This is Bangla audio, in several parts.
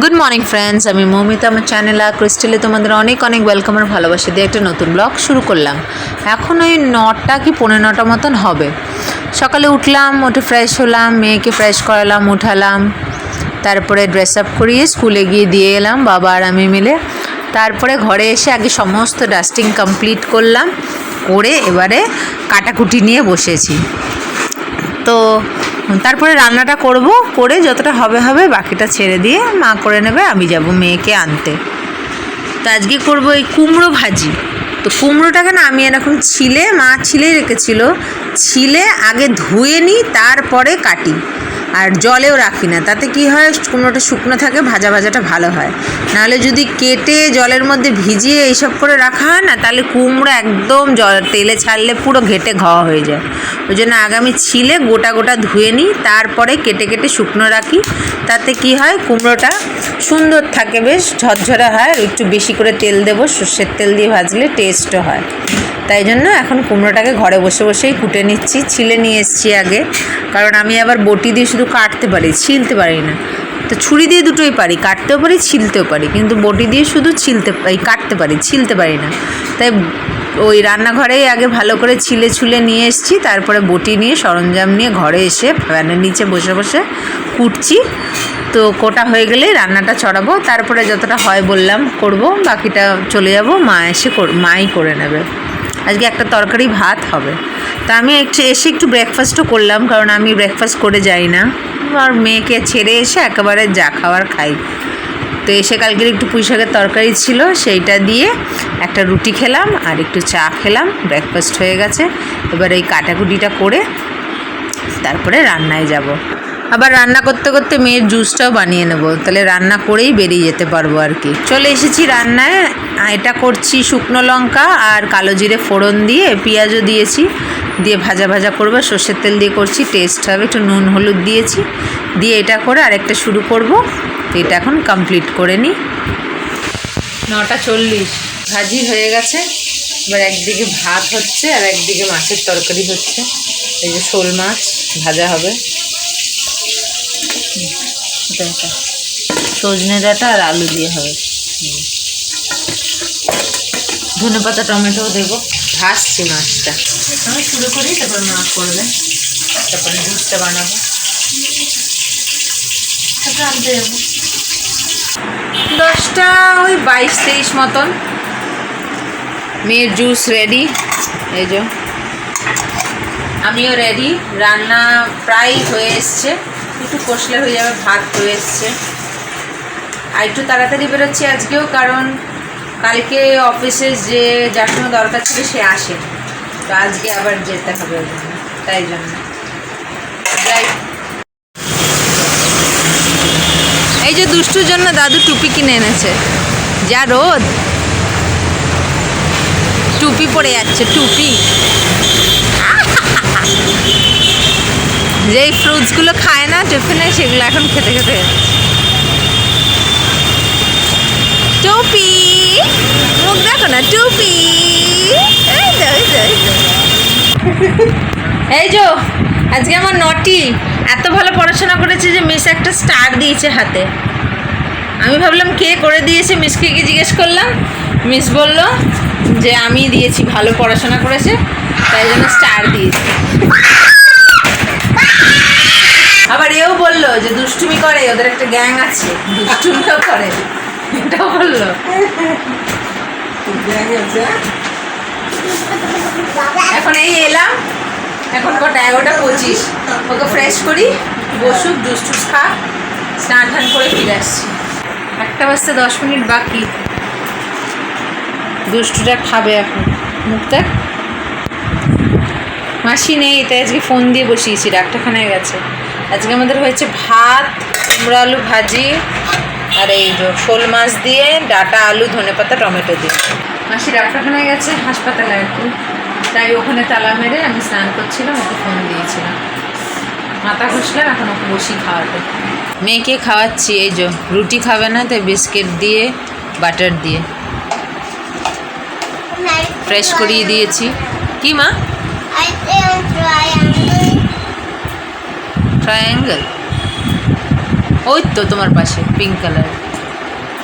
গুড মর্নিং ফ্রেন্ডস আমি মৌমিতা, আমার চ্যানেল আর ক্রিস্টালে তোমাদের অনেক অনেক ওয়েলকাম আর ভালোবাসা দিয়ে একটা নতুন ব্লগ শুরু করলাম। এখন ওই নটা কি পনেরো নটা মতন হবে। সকালে উঠলাম, উঠে ফ্রেশ হলাম, মেয়েকে ফ্রেশ করালাম, উঠালাম, তারপরে ড্রেস আপ করিয়ে স্কুলে গিয়ে দিয়ে এলাম, বাবা আর আমি মিলে। তারপরে ঘরে এসে আগে সমস্ত ডাস্টিং কমপ্লিট করলাম, করে এবারে কাটাকুটি নিয়ে বসেছি। তো তারপরে রান্নাটা করব, করে যতটা হবে হবে বাকিটা ছেড়ে দিয়ে মা করে নেবে, আমি যাব মেয়েকে আনতে। তো আজকে করব এই কুমড়ো ভাজি। তো কুমড়োটাকে না আমি এরকম ছিলে, মা ছিলেই রেখেছিল, ছিলে আগে ধুয়ে নিই তারপরে কাটি। আর জলেও রাখি না। তাতে কি হয় কুমড়োটা শুকনো থাকে, ভাজা ভাজাটা ভালো হয়। নাহলে যদি কেটে জলের মধ্যে ভিজিয়ে এইসব করে রাখা হয় না, তাহলে কুমড়ো একদম জল, তেলে ছাড়লে পুরো ঘেটে ঘওয়া হয়ে যায়। ওই জন্য আগামী ছিলে গোটা গোটা ধুয়ে নিই, তারপরে কেটে কেটে শুকনো রাখি। তাতে কি হয়, কুমড়োটা সুন্দর থাকে বেশ, ঝরঝরা হয় একটু বেশি করে তেল দেবো, সর্ষের তেল দিয়ে ভাজলে টেস্টও হয়। তাই জন্য এখন কুমড়োটাকে ঘরে বসে বসেই কুটে নিচ্ছি। ছিলে নিয়ে এসেছি আগে, কারণ আমি আবার বটি দিয়ে শুধু কাটতে পারি, ছিলতে পারি না। তো ছুরি দিয়ে দুটোই পারি, কাটতেও পারি, ছিলতেও পারি, কিন্তু বটি দিয়ে শুধু ছিলতে পারি, কাটতে পারি, ছিলতে পারি না। তাই ওই রান্নাঘরেই আগে ভালো করে ছিলে ছুলে নিয়ে এসেছি, তারপরে বটি নিয়ে সরঞ্জাম নিয়ে ঘরে এসে ফ্যানের নিচে বসে বসে কুটছি। তো কোটা হয়ে গেলেই রান্নাটা চড়াবো তারপরে যতটা হয় বললাম করব, বাকিটা চলে যাব, মা এসে মাই করে নেবে। আজকে একটা তরকারি ভাত হবে। তা আমি একটু এসে একটু ব্রেকফাস্টও করলাম, কারণ আমি ব্রেকফাস্ট করে যাই না। আর মেয়েকে ছেড়ে এসে একেবারে যা খাওয়ার খাই। তো এসে কালকের একটু পুঁই শাকের তরকারি ছিল, সেইটা দিয়ে একটা রুটি খেলাম আর একটু চা খেলাম ব্রেকফাস্ট হয়ে গেছে। এবার এই কাটাকুটিটা করে তারপরে রান্নায় যাব। আবার রান্না করতে করতে মেয়ের জুসটাও বানিয়ে নেব। তাহলে রান্না করেই বেরিয়ে যেতে পারব আর কি। চলে এসেছি রান্নায়। এটা করছি শুকনো লঙ্কা আর কালো জিরে ফোড়ন দিয়ে, পেঁয়াজও দিয়েছি। দিয়ে ভাজা ভাজা করব, সর্ষের তেল দিয়ে করছি, টেস্ট হবে। একটু নুন, হলুদ দিয়েছি। দিয়ে এটা করে আরেকটা শুরু করব। তো এটা এখন কমপ্লিট করে নিই। নটা চল্লিশ। ভাজি হয়ে গেছে। এবার একদিকে ভাত হচ্ছে আর একদিকে মাছের তরকারি হচ্ছে। এই যে শোল মাছ, ভাজা হবে। সজনে ডাঁটা আর আলু দিয়ে হবে। ধনে পাতা টমেটো দেবো। ভাসছি মাছটা। আমি শুরু করি তারপর মাছ করবে। তারপরে জুসটা বানাবো। তারপর আনতে যাব দশটা ওই বাইশ তেইশ মতন। মেয়ের জুস রেডি। এই যে। আমিও রেডি। রান্না প্রায় হয়ে এসছে। একটু কষলে হয়ে যাবে, ভাত হয়ে এসছে। আর একটু তাড়াতাড়ি বেরোচ্ছি আজকেও, কারণ কালকে অফিসে যে যার সময় দরকার ছিল সে আসে। তো আজকে আবার যেতে হবে জন্য, তাই জন্য। এই যে দুষ্টুর জন্য দাদু টুপি কিনে এনেছে। যা রোদ। টুপি পরে যাচ্ছে, টুপি। যেই ফ্রুটসগুলো খায় না টিফিনে সেগুলো এখন খেতে খেতে। টুপি। মুখ দেখো না টুপি। এই যো, আজকে আমার নটি। এত ভালো পড়াশোনা করেছে যে মিস একটা স্টার দিয়েছে হাতে। আমি ভাবলাম কে করে দিয়েছে মিসকে গিয়ে জিজ্ঞেস করলাম। মিস বলল যে আমি দিয়েছি ভালো পড়াশোনা করেছে তাই জন্য স্টার দিয়েছি আবার এও বলল যে দুষ্টুমি করে ওদের একটা গ্যাং আছে দুষ্টুমিও করে। এটা বলল। এখন এই এলাম। এখন কটা? এগারোটা পঁচিশ। ওকে ফ্রেশ করি বসুক জুস টুস খা স্নান টান করে ফিরে আসছি। একটা বাজতে দশ মিনিট বাকি। দুষ্টুটা খাবে এখন। মুখ দেখ। মাসি নেই তাই আজকে ফোন দিয়ে বসিয়েছি ডাক্তারখানায় গেছে। আজকে আমাদের হয়েছে ভাত কুমড়ো আলু ভাজি আর এই যে শোল মাছ দিয়ে ডাটা আলু ধনেপাতা টমেটো দিয়ে। মাসি ডাক্তারখানায় গেছে হাসপাতালে আর কি। তাই ওখানে তালা মেরে আমি স্নান করছিলাম ওকে ফোন দিয়েছিলাম। মাথা ঘষলাম এখন ওকে বসি খাওয়াতে মেয়েকে খাওয়াচ্ছি এই যে রুটি খাবে না তাই বিস্কিট দিয়ে বাটার দিয়ে। ফ্রেশ করিয়ে দিয়েছি। কি মা? ট্রায়াঙ্গেল ওই তো তোমার পাশে পিঙ্ক কালার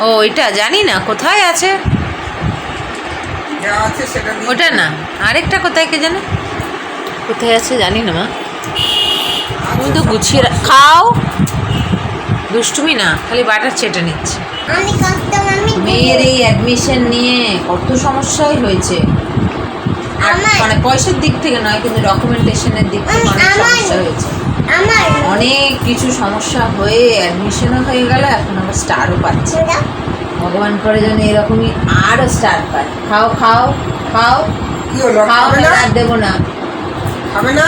ও ওইটা জানি না কোথায় আছে? সেটা ওটা না আরেকটা কোথায় কে জানে? কোথায় আছে জানি না মা। তুমি তো গুছিয়ে খাও। দুষ্টুমি না খালি বাটার চেটে নিচ্ছে। মেয়ের এই অ্যাডমিশন নিয়ে কত সমস্যাই হয়েছে। আর মানে পয়সার দিক থেকে নয় কিন্তু ডকুমেন্টেশনের দিক থেকে অনেক সমস্যা হয়েছে। অনেক কিছু সমস্যা হয়ে অ্যাডমিশনও হয়ে গেল এখন আবার স্টারও পাচ্ছে। ভগবান করে যেন এরকমই আরও স্টার পায়। খাও খাও খাও খাও আর দেবো না। খাবে না?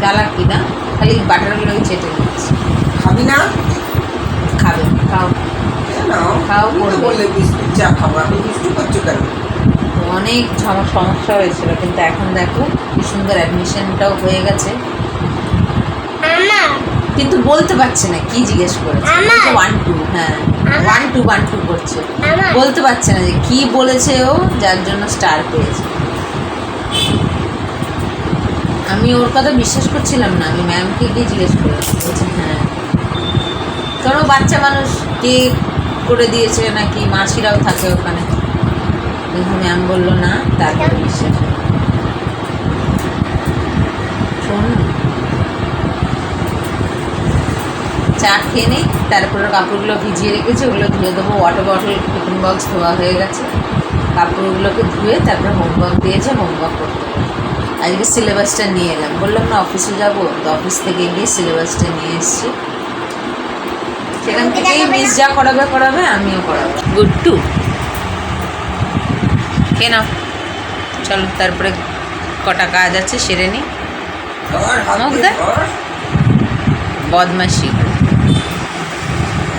চালাক কি না? খালি বাটারগুলোকে চেটে দিচ্ছি খাবি না? খাবে খাও। খাও, বললে বিস্কুট চা খাব দুষ্টু করছ কেন? অনেক সমস্যা হয়েছিল কিন্তু এখন দেখো কি সুন্দর অ্যাডমিশনটাও হয়ে গেছে। কিন্তু বলতে পারছে না কি জিজ্ঞেস করেছে। ওয়ান টু হ্যাঁ। ওয়ান টু ওয়ান টু করছে। বলতে পারছে না যে কি বলেছে ও যার জন্য স্টার পেয়েছে। আমি ওর কথা বিশ্বাস করছিলাম না আমি ম্যামকে গিয়ে জিজ্ঞেস করেছি। বলছে হ্যাঁ। কারণ বাচ্চা মানুষ কে করে দিয়েছে নাকি মাসিরাও থাকে ওখানে। কিন্তু ম্যাম বলল না তারপরে বিশ্বাস শোন না। চা খেয়ে নিই তারপরে কাপড়গুলো ভিজিয়ে রেখেছি ওগুলো ধুয়ে দেবো। ওয়াটার বটল টিফিন বক্স ধোয়া হয়ে গেছে। কাপড়গুলোকে ধুয়ে তারপরে হোমওয়ার্ক দিয়েছে হোমওয়ার্ক করতে আজকে সিলেবাসটা নিয়ে এলাম। বললাম না অফিসে যাব। তো অফিস থেকে গিয়ে সিলেবাসটা নিয়ে এসেছি। সেখান থেকেই মিস যা করাবে করাবে আমিও করাবো। গুড টু কে নাও। চলো তারপরে কটা কাজ আছে সেরে নিই মুখ।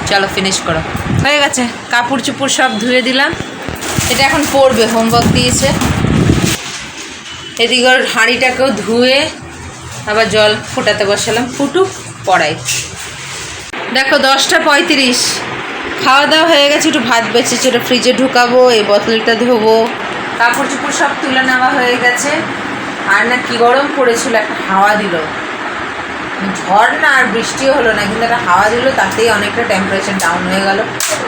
চলো ফিনিশ করো। হয়ে গেছে, কাপড় চুপড় সব ধুয়ে দিলাম। এটা এখন পড়বে হোমওয়ার্ক দিয়েছে। এদিকে হাঁড়িটাকেও ধুয়ে আবার জল ফোটাতে বসালাম, ফুটুক, পড়াই। দেখো, দশটা পঁয়ত্রিশ। খাওয়া দাওয়া হয়ে গেছে, একটু ভাত বেঁচেছে ওটা ফ্রিজে ঢুকাবো, এই বোতলটা ধোবো। কাপড় চুপড় সব তুলে নেওয়া হয়ে গেছে। আর না কি গরম পড়েছিল, একটা হাওয়া দিল। ঝড় না আর বৃষ্টিও হলো না, কিন্তু একটা হাওয়া দিল, তাতেই অনেকটা টেম্পারেচার ডাউন হয়ে গেল।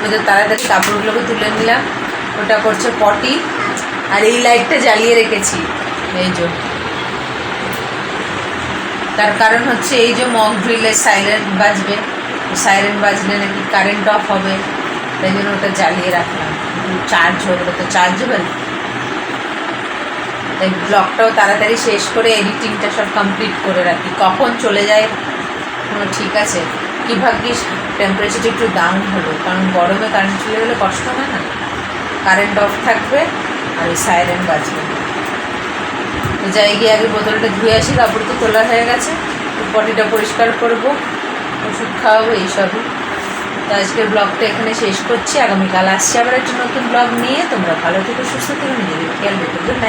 ওদের তাড়াতাড়ি কাপড়গুলোকে তুলে নিলাম। ওটা করছে পটি আর এই লাইটটা জ্বালিয়ে রেখেছি। এই জন্য তার কারণ হচ্ছে এই যে মক ড্রিলের সাইরেন বাজবে সাইরেন বাজলে নাকি কারেন্ট অফ হবে, তাই জন্য ওটা জ্বালিয়ে রাখলাম। চার্জ হবে ওটা তো চার্জ হবে না তাই ব্লগটাও তাড়াতাড়ি শেষ করে এডিটিংটা সব কমপ্লিট করে রাখি কখন চলে যায় কোনো ঠিক আছে? কী ভাগ্যিস টেম্পারেচারটা একটু ডাউন হলো, কারণ গরমে কারেন্ট চলে গেলে কষ্ট হয় না? কারেন্ট অফ থাকবে আর ওই সাইরেন বাজবে। তো যাই গিয়ে আগে বোতলটা ধুয়ে আসি, কাপড় তো তোলা হয়ে গেছে পটিটা পরিষ্কার করব, ওষুধ খাওয়াবো এইসবই তো আজকের ব্লগটা এখানে শেষ করছি, আগামীকাল আসছি আবার একটা নতুন ব্লগ নিয়ে। তোমরা ভালো থেকে, সুস্থ থেকে, নিজেদের খেয়াল রেখো। গুড